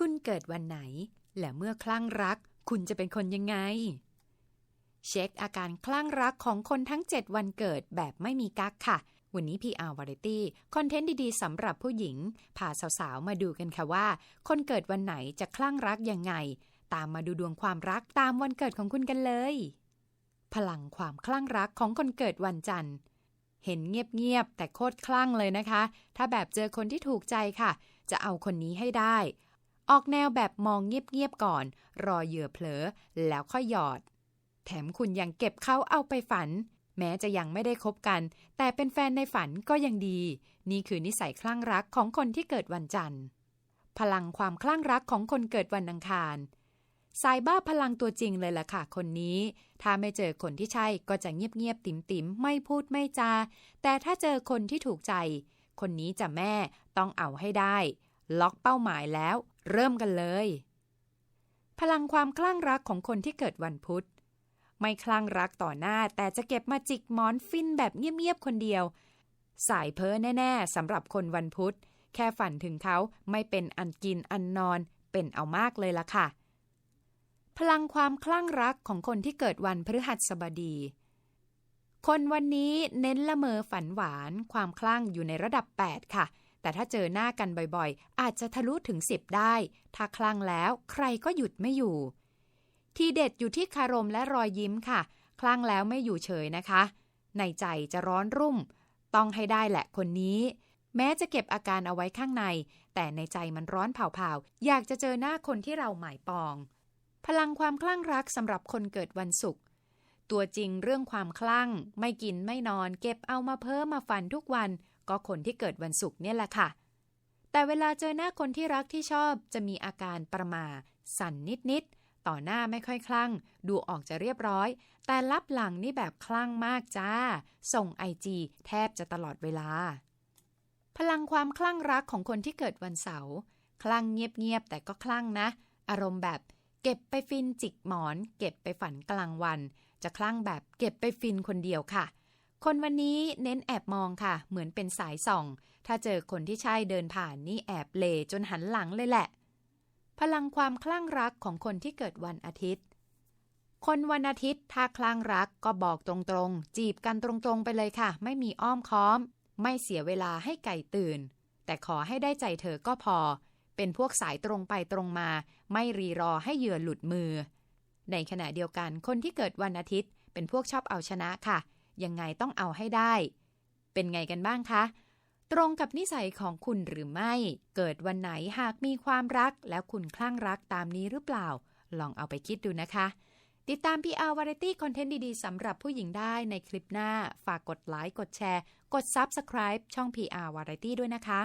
คุณเกิดวันไหน และเมื่อคลั่งรัก คุณจะเป็นคนยังไง เช็คอาการคลั่งรักของคนทั้ง 7 วันเกิดแบบไม่มีกักค่ะ วันนี้ PR Variety คอนเทนต์ดีๆสำหรับผู้หญิงพาสาวๆ มาดูกันค่ะว่า คนเกิดวันไหนจะคลั่งรักยังไง ตามมาดูดวงความรักตามวันเกิดของคุณกันเลย พลังความคลั่งรักของคนเกิดวันจันทร์เห็นเงียบๆแต่โคตรคลั่งเลยนะคะ ถ้าแบบเจอคนที่ถูกใจค่ะ จะเอาคนนี้ให้ได้ ออกแนวแบบมองเงียบๆก่อน รอเหยื่อเผลอ แล้วค่อยหยอด แถมคุณยังเก็บเขาเอาไปฝัน แม้จะยังไม่ได้คบกัน แต่เป็นแฟนในฝันก็ยังดี นี่คือนิสัยคลั่งรักของคนที่เกิดวันจันทร์ พลังความคลั่งรักของคนเกิดวันอังคารสายบ้าพลังตัวจริงเลยล่ะค่ะคนนี้ ถ้าไม่เจอคนที่ใช่ก็จะเงียบๆติ๋มๆ ไม่พูดไม่จา แต่ถ้าเจอคนที่ถูกใจ คนนี้จะแม่ต้องเอาให้ได้ ล็อกเป้าหมายแล้ว เริ่มกันเลย พลังความคลั่งรักของคนที่เกิดวันพุธ ไม่คลั่งรักต่อหน้าแต่จะเก็บมาจิกหมอนฟินแบบเงียบๆคนเดียว สายเพ้อแน่ๆสำหรับคนวันพุธ แค่ฝันถึงเขาไม่เป็นอันกินอันนอนเป็นเอามากเลยล่ะค่ะ พลังความคลั่งรักของคนที่เกิดวันพฤหัสบดี คนวันนี้เน้นละเมอฝันหวาน ความคลั่งอยู่ในระดับ 8 ค่ะ แต่ถ้าเจอหน้ากันบ่อยๆ อาจจะทะลุถึง 10 ได้ ถ้าคลั่งแล้วใครก็หยุดไม่อยู่ ทีเด็ดอยู่ที่คารมและรอยยิ้มค่ะ คลั่งแล้วไม่อยู่เฉยนะคะ ในใจจะร้อนรุ่ม ต้องให้ได้แหละคนนี้ แม้จะเก็บอาการเอาไว้ข้างใน แต่ในใจมันร้อนเผาๆ อยากจะเจอหน้าคนที่เราหมายปอง พลังความคลั่งรักสำหรับคนเกิดวันศุกร์ตัวจริงเรื่องความคลั่ง ไม่กินไม่นอน เก็บเอามาเพิ่มมาฝันทุกวัน ก็คนที่เกิดวันศุกร์เนี่ยแหละค่ะ แต่เวลาเจอหน้าคนที่รักที่ชอบจะมีอาการประมาสั่นนิดๆ ต่อหน้าไม่ค่อยคลั่ง ดูออกจะเรียบร้อย แต่ลับหลังนี่แบบคลั่งมากจ้า ส่งไอจีแทบจะตลอดเวลา พลังความคลั่งรักของคนที่เกิดวันเสาร์คลั่งเงียบๆ แต่ก็คลั่งนะ อารมณ์แบบเก็บไปฟินจิกหมอน เก็บไปฝันกลางวัน จะคลั่งแบบเก็บไปฟินคนเดียวค่ะ คนวันนี้เน้นแอบมองค่ะ เหมือนเป็นสายส่อง ถ้าเจอคนที่ใช่เดินผ่านนี่แอบเลจนหันหลังเลยแหละ พลังความคลั่งรักของคนที่เกิดวันอาทิตย์ คนวันอาทิตย์ถ้าคลั่งรักก็บอกตรงๆ จีบกันตรงๆไปเลยค่ะ ไม่มีอ้อมค้อม ไม่เสียเวลาให้ไก่ตื่น แต่ขอให้ได้ใจเธอก็พอ เป็นพวกสายตรงไปตรงมา ไม่รีรอให้เหยื่อหลุดมือ ในขณะเดียวกันคนที่เกิดวันอาทิตย์ เป็นพวกชอบเอาชนะค่ะ ยังไงต้องเอาให้ได้ เป็นไงกันบ้างคะ ตรงกับนิสัยของคุณหรือไม่ เกิดวันไหนหากมีความรัก แล้วคุณคลั่งรักตามนี้หรือเปล่า ลองเอาไปคิดดูนะคะ ติดตาม PR Variety คอนเทนต์ดีๆสำหรับผู้หญิงได้ในคลิปหน้า ฝากกดไลค์ กดแชร์ กด Subscribe ช่อง PR Variety ด้วยนะคะ